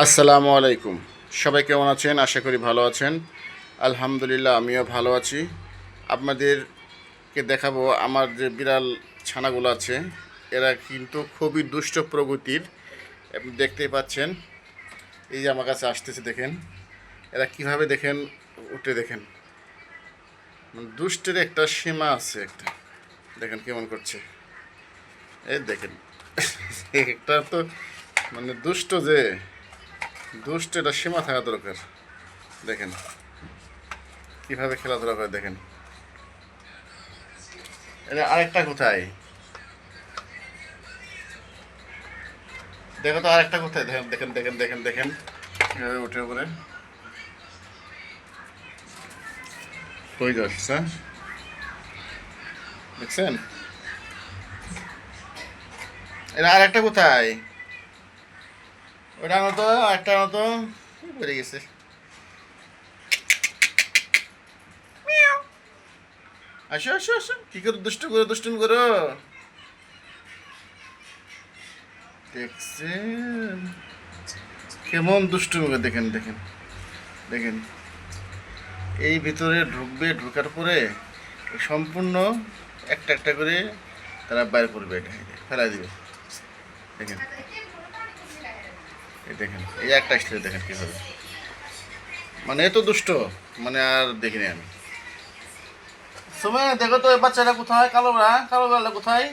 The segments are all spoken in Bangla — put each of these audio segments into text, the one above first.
আসসালামু আলাইকুম। সবাই কেমন আছেন? আশা করি ভালো আছেন। আলহামদুলিল্লাহ, আমিও ভালো আছি। আপনাদেরকে দেখাবো আমার যে বিড়াল ছানাগুলো আছে। এরা কিন্তু খুবই দুষ্ট প্রগতির দেখতেই পাচ্ছেন। এই যে আমার কাছে আসতেছে, দেখেন। এরা কীভাবে দেখেন, উঠে দেখেন। মানে দুষ্টের একটা সীমা আছে একটা। দেখেন কেমন করছে। এই দেখেন। একটা তো মানে দুষ্ট যে দুষ্ট, এটা সীমা থাকা দরকার। দেখেন, কীভাবে খেলাধুলা করে দেখেন। এটা আরেকটা কোথায়? দেখো তো আরেকটা কোথায়? দেখেন দেখেন দেখেন দেখেন দেখেন। উঠে উপরে। কই যাচ্ছে দেখছেন? এটা আরেকটা কোথায়? ওটা আনো তো একটা আনো তো বেড়ে গেছে। আসো আসো আসো। কি করে দুষ্টু করো, দুষ্টুমি করো? দেখছেন কেমন দুষ্টুমি করে, দেখেন দেখেন। দেখেন। এই ভিতরে ঢুকবে, ঢোকার পরে সম্পূর্ণ একটা একটা করে তারা বাইর করবে এটা, ফেলাই দিবে। দেখেন। এই দেখেন, এই একটা স্টেজ দেখেন কীভাবে। মানে এত দুষ্ট মানে আর দেখিনি আমি। সময় দেখো তো, এই বাচ্চাটা কোথায়? কালো কালো বেড়াটা কোথায়?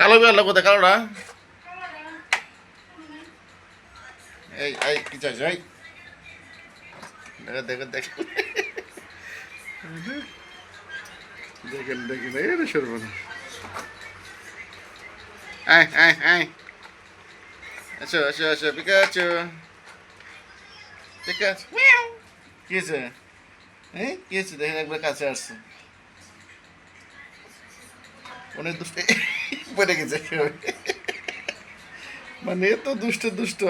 কালো বেড়াটা কোথায়? কালোটা? এই এই, কি চাইছ? এই। দেখো দেখো দেখো। দেখেন দেখেন, এই সর্বনা আয় আয় আয় আসো আসো আসো পিকাচু পিকাচু কি হয়েছে হ্যাঁ কি হয়েছে দেখেন কাছে আসছে অনেক দুষ্ট পড়ে গেছে মানে এত দুষ্ট দুষ্ট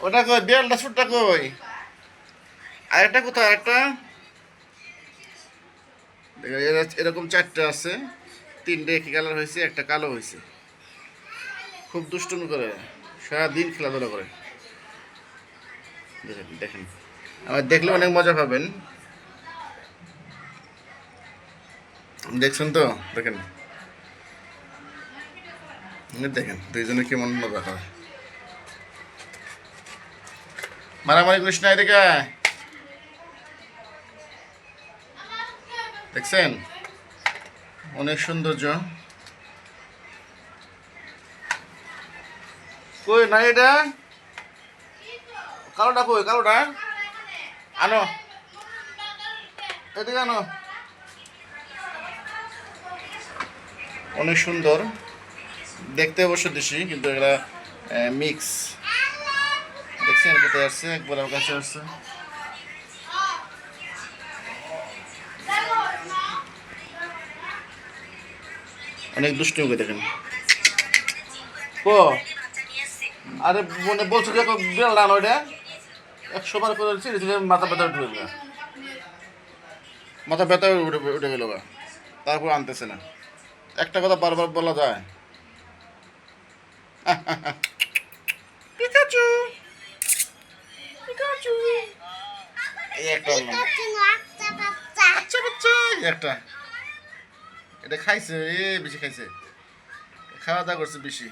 ওটা কই বিড়ালটা ছোটটা কই আরেকটা কোথায় আরেকটা এরকম চারটে আছে, তিনটে একই কালার হয়েছে, একটা কালো হয়েছে। খুব দুষ্টুমি করে, সারাদিন খেলাধুলা করে। দেখেন আমার দেখলে অনেক মজা পাবেন। দেখছেন তো? দেখেন। দেখেন, দুইজনে কেমন মজা হয় মারামারি না এদিকে দেখছেন? অনেক সৌন্দর্য কই না এটা? কালোটা কই? কালোটা? আনো। এদিকে আনো। অনেক সুন্দর। দেখতে অবশ্য দেশি, কিন্তু এরা মিক্স দেখছেন কোথায় আসছে? একবার আমার কাছে আসছে। অনেক দুষ্টুমি করে দেখেন। কো আরে মনে বলছো যে বিড়াল ডান ওইটা একশো বার করে মাথা ব্যথা উঠে গেল। মাথা ব্যথা উঠে উঠে গেল তারপর আনতেছে না। একটা কথা বারবার বলা যায়। পিকাচু। পিকাচু। এই একটা আচ্ছা বাচ্চা একটা। এটা খাইছে, এ বেশি খাইছে। খাওয়া দাওয়া করছে বেশি।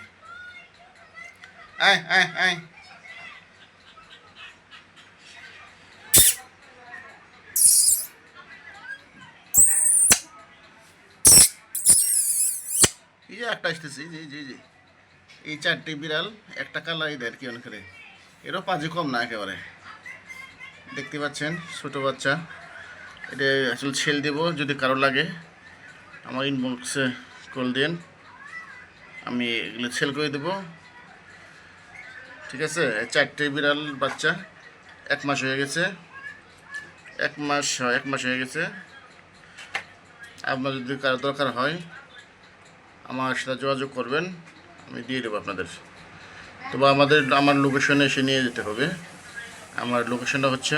আয় আয় এই যে একটা আসতেছে জি জি জি এই চারটি বিড়াল, একটা কালার দেয় কি অনেক এরও পাঁচে কম না একেবারে। দেখতে পাচ্ছেন, ছোট বাচ্চা। এটা আসলে ছেল দেব, যদি কারও লাগে। আমার ইনবক্সে কল দিন আমি এগুলো সেল করে দেবো। ঠিক আছে? চারটে বিড়াল বাচ্চা এক মাস হয়ে গেছে। এক মাস হয়, এক মাস হয়ে গেছে। আপনার যদি কারও দরকার হয় আমার সাথে যোগাযোগ করবেন আমি দিয়ে দেবো আপনাদের। তবে আমাদের আমার লোকেশনে এসে নিয়ে যেতে হবে। আমার লোকেশনটা হচ্ছে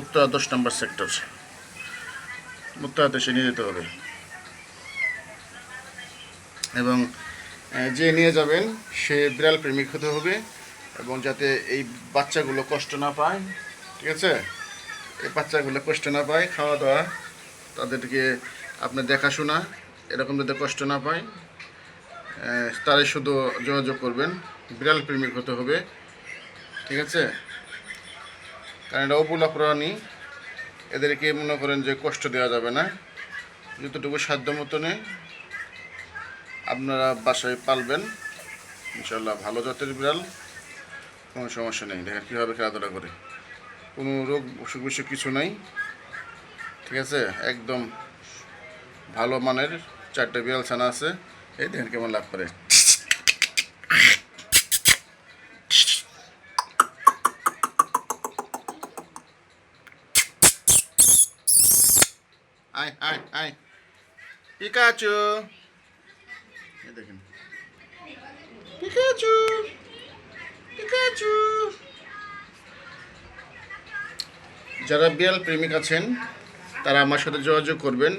উত্তরা দশ নম্বর সেক্টর হাতে সে নিয়ে যেতে হবে। এবং যে নিয়ে যাবেন, সে বিড়াল প্রেমিক হতে হবে এবং যাতে এই বাচ্চাগুলো কষ্ট না পায়, ঠিক আছে? এই বাচ্চাগুলো কষ্ট না পায় খাওয়া দাওয়া তাদেরকে আপনার দেখাশোনা এরকম যাতে কষ্ট না পায় তারাই শুধু যোগাযোগ করবেন, বিড়াল প্রেমিক হতে হবে, ঠিক আছে? কারণ এটা অবুলা প্রাণী এদেরকে মনে করেন যে কষ্ট দেওয়া যাবে না, যতটুকু সাধ্য মতনে আপনারা বাসায় পালবেন। ইনশাল্লাহ ভালো জাতের বিড়াল, কোনো সমস্যা নেই। দেখেন কীভাবে খেলাধুলা করে। কোনো রোগ, অসুখ বিসুখ কিছু নাই। ঠিক আছে? একদম ভালো মানের চারটে বিড়াল ছানা আছে। এই দেখেন কেমন লাভ করে। আয় আয় আয়। পিকাচু। দেখেন। পিকাচু পিকাচু যারা বিড়াল প্রেমিক আছেন তারা আমার সাথে যোগাযোগ করবেন।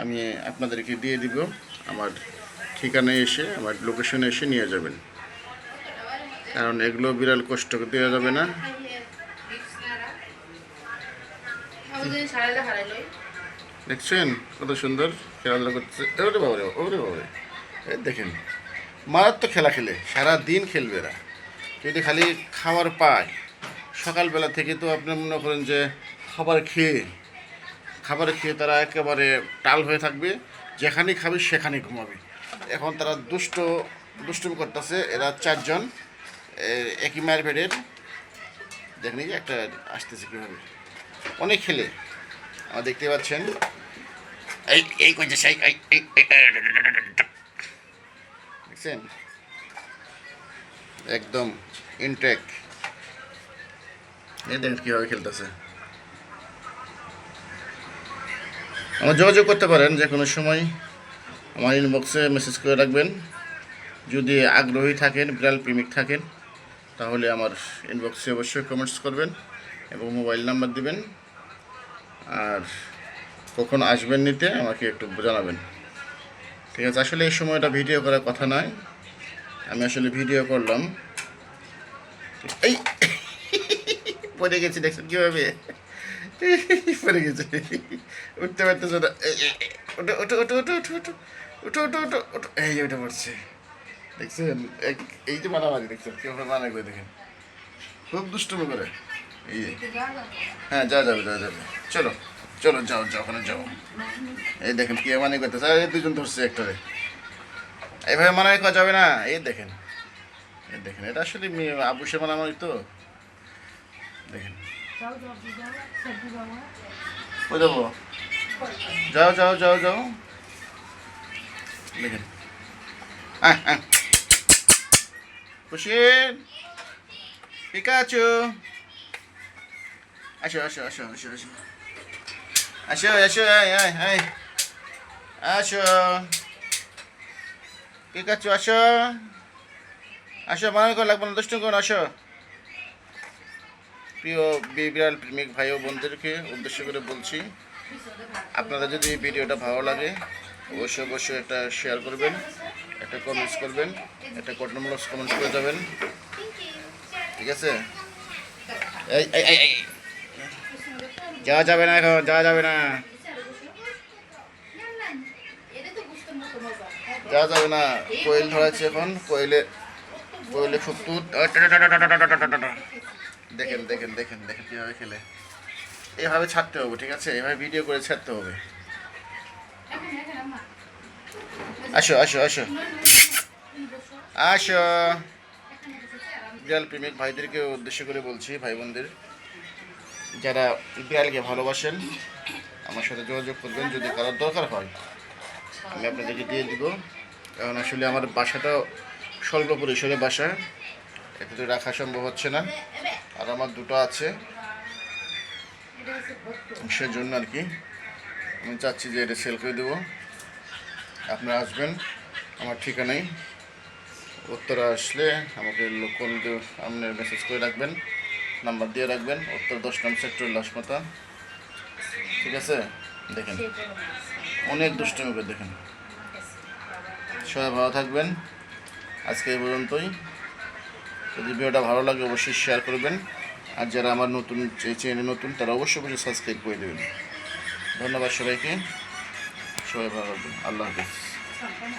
আমি আপনাদেরকে দিয়ে দিব। আমার ঠিকানায় এসে আমার লোকেশনে এসে নিয়ে যাবেন। কারণ এগুলো বিড়াল কষ্ট দেওয়া যাবে না। দেখছেন? কত সুন্দর খেলাধুলা করতেছে। ওরে বাবারে ওরে বাবারে। দেখেন মারাত্মক খেলা খেলে সারা দিন খেলবে এরা যদি খালি খাবার পায় সকালবেলা থেকে তো আপনি মনে করেন যে খাবার খেয়ে খাবার খেয়ে তারা একেবারে টাল হয়ে থাকবে যেখানেই খাবে সেখানেই ঘুমাবে এখন তারা দুষ্ট দুষ্টুমি করতেছে এরা চারজন একই মায়ের পেটের দেখেন যে একটা আসতেছে কীভাবে অনেক খেলে আমার দেখতে পাচ্ছেন এই এই করছে সেই দেখছেন? একদম ইনটেক এই দেখেন কীভাবে খেলতেছে। আমার যোগাযোগ করতে পারেন যে কোনো সময়। আমার ইনবক্সে মেসেজ করে রাখবেন। যদি আগ্রহী থাকেন, বিড়াল প্রেমিক থাকেন, তাহলে আমার ইনবক্সে অবশ্যই কমেন্টস করবেন এবং মোবাইল নাম্বার দিবেন। আর কখন আসবেন নিতে আমাকে একটু জানাবেন। ঠিক আছে আসলে এই সময়টা ভিডিও করার কথা নয় আমি আসলে ভিডিও করলাম এই পড়ে গেছি দেখছেন কীভাবে পড়ে গেছে উঠতে পারতেছে এই, ওঠো ওঠো ওঠো ওঠো ওঠো ওঠো ওঠো ওঠো ওঠো ওঠো এই যে ওঠে পড়ছে দেখছেন এই যে মারামারি দেখছেন কীভাবে মানা করে দেখেন খুব দুষ্টমি করে এই হ্যাঁ যা যাবে যা যাবে চলো চলো, যাও যাও, ওখানে যাও। এই দেখেন কি মানে করতেছে। এই দুজন ধরছে একটারে। এইভাবে মানায় করা যাবে না। এই দেখেন। এই দেখেন, এটা আসলে মেয়ে আবুসে মানামারি তো। দেখেন। ওই যাব? যাও যাও যাও যাও। দেখেন। খুশি পিকাচু আসো আসো আসো আসো আসো। আসো আসো আয় আসো পিকাচু আসো আসো মনে করে, লাগবে না, দুষ্ট করুন আসো প্রিয় বি- বিড়াল প্রেমিক ভাই ও বোনদেরকে উদ্দেশ্য করে বলছি, আপনাদের যদি এই ভিডিওটা ভালো লাগে, অবশ্যই অবশ্যই একটা শেয়ার করবেন, একটা কমেন্টস করবেন, একটা কটনমূলক কমেন্টস করে যাবেন। ঠিক আছে? এই এই। যাওয়া যাবে না এখন যাওয়া যাবে না যাওয়া যাবে না কোয়েল ধরাচ্ছে এখন কোয়েলে কোয়েলে খুব দেখেন দেখেন দেখেন দেখেন কীভাবে খেলে এভাবে ছাড়তে হবে ঠিক আছে এভাবে ভিডিও করে ছাড়তে হবে আসো আসো আসো আসো বিড়াল প্রেমিক ভাইদেরকে উদ্দেশ্য করে বলছি ভাই বোনদের যারা বিড়ালকে ভালোবাসেন, আমার সাথে যোগাযোগ করবেন যদি কারোর দরকার হয়। আমি আপনাদেরকে দিয়ে দিব। কারণ আসলে আমার বাসাটা স্বল্প পরিসরে বাসা এতে তো রাখা সম্ভব হচ্ছে না। আর আমার দুটো আছে। সেজন্য আর কি আমি চাচ্ছি যে এটা সেল করে দেবো। আপনারা আসবেন, আমার ঠিকানায় উত্তরা আসলে আমাকে লোকাল আপনার মেসেজ করে রাখবেন। নাম্বার দিয়ে রাখবেন। উত্তর দশ নম্বর সেক্টর লাশমাতা। ঠিক আছে? দেখেন। অনেক দুষ্টমি করে দেখেন। সবাই ভালো থাকবেন। আজকে এই পর্যন্তই। যদি ভিডিওটা ভালো লাগে, অবশ্যই শেয়ার করবেন। আর যারা আমার নতুন চ্যানেলে নতুন, তারা অবশ্যই অবশ্যই সাবস্ক্রাইব করে দেবেন। ধন্যবাদ সবাইকে। সবাই ভালো থাকবেন। আল্লাহ হাফিজ।